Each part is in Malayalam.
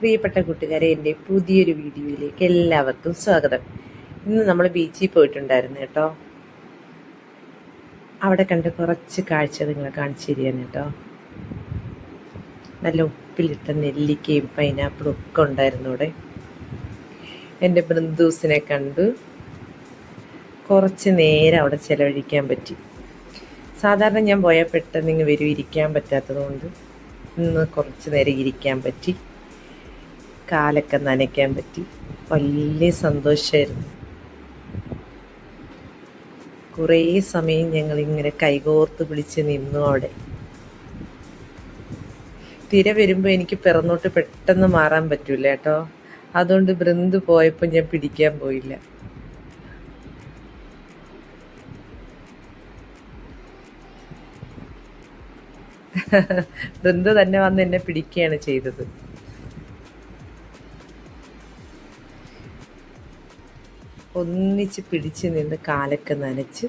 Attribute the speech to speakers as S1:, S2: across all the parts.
S1: പ്രിയപ്പെട്ട കൂട്ടുകാരെ എൻ്റെ പുതിയൊരു വീഡിയോയിലേക്ക് എല്ലാവർക്കും സ്വാഗതം ഇന്ന് നമ്മൾ ബീച്ചിൽ പോയിട്ടുണ്ടായിരുന്നു കേട്ടോ അവിടെ കണ്ട് കുറച്ച് കാഴ്ച നിങ്ങളെ കാണിച്ചു തരികയാണ് കേട്ടോ നല്ല ഉപ്പിലിട്ട നെല്ലിക്കയും പൈനാപ്പിളും ഒക്കെ ഉണ്ടായിരുന്നു അവിടെ എൻ്റെ ബൃന്ദൂസിനെ കണ്ടു കുറച്ച് നേരം അവിടെ ചിലവഴിക്കാൻ പറ്റി സാധാരണ ഞാൻ പോയാൽ പെട്ടെന്ന് ഇങ്ങ് വരും ഇരിക്കാൻ പറ്റാത്തത് കൊണ്ട് ഇന്ന് കുറച്ച് നേരം ഇരിക്കാൻ പറ്റി കാലൊക്കെ നനയ്ക്കാൻ പറ്റി വലിയ സന്തോഷമായിരുന്നു കുറേ സമയം ഞങ്ങളിങ്ങനെ കൈകോർത്ത് പിടിച്ച് നിന്നു അവിടെ തിര വരുമ്പോൾ എനിക്ക് പിറന്നോട്ട് പെട്ടെന്ന് മാറാൻ പറ്റൂല കേട്ടോ അതുകൊണ്ട് ബൃന്ദ് പോയപ്പോൾ ഞാൻ പിടിക്കാൻ പോയില്ല ബൃന്ദ തന്നെ വന്ന് എന്നെ പിടിക്കുകയാണ് ചെയ്തത് ഒന്നിച്ച് പിടിച്ച് നിന്ന് കാലൊക്കെ നനച്ച്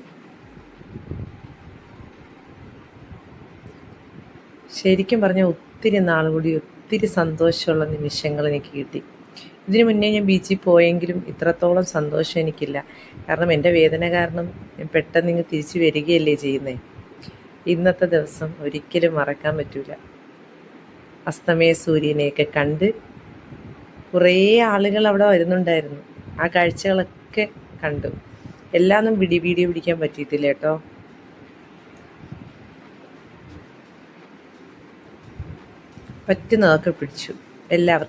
S1: ശരിക്കും പറഞ്ഞാൽ ഒത്തിരി നാൾ കൂടി ഒത്തിരി സന്തോഷമുള്ള നിമിഷങ്ങൾ എനിക്ക് കിട്ടി ഇതിനു മുന്നേ ഞാൻ ബീച്ചിൽ പോയെങ്കിലും ഇത്രത്തോളം സന്തോഷം എനിക്കില്ല കാരണം എൻ്റെ വേദന കാരണം ഞാൻ പെട്ടെന്ന് ഇങ്ങ് തിരിച്ചു വരികയല്ലേ ചെയ്യുന്നേ ഇന്നത്തെ ദിവസം ഒരിക്കലും മറക്കാൻ പറ്റൂല അസ്തമയ സൂര്യനെയൊക്കെ കണ്ട് കുറേ ആളുകൾ അവിടെ വരുന്നുണ്ടായിരുന്നു ആ കാഴ്ചകളൊക്കെ ഇതൊക്കെ കണ്ടു എല്ലാമൊന്നും വിടി വീഡിയോ പിടിക്കാൻ പറ്റിയിട്ടില്ല കേട്ടോ പറ്റുന്നതൊക്കെ പിടിച്ചു എല്ലാവർക്കും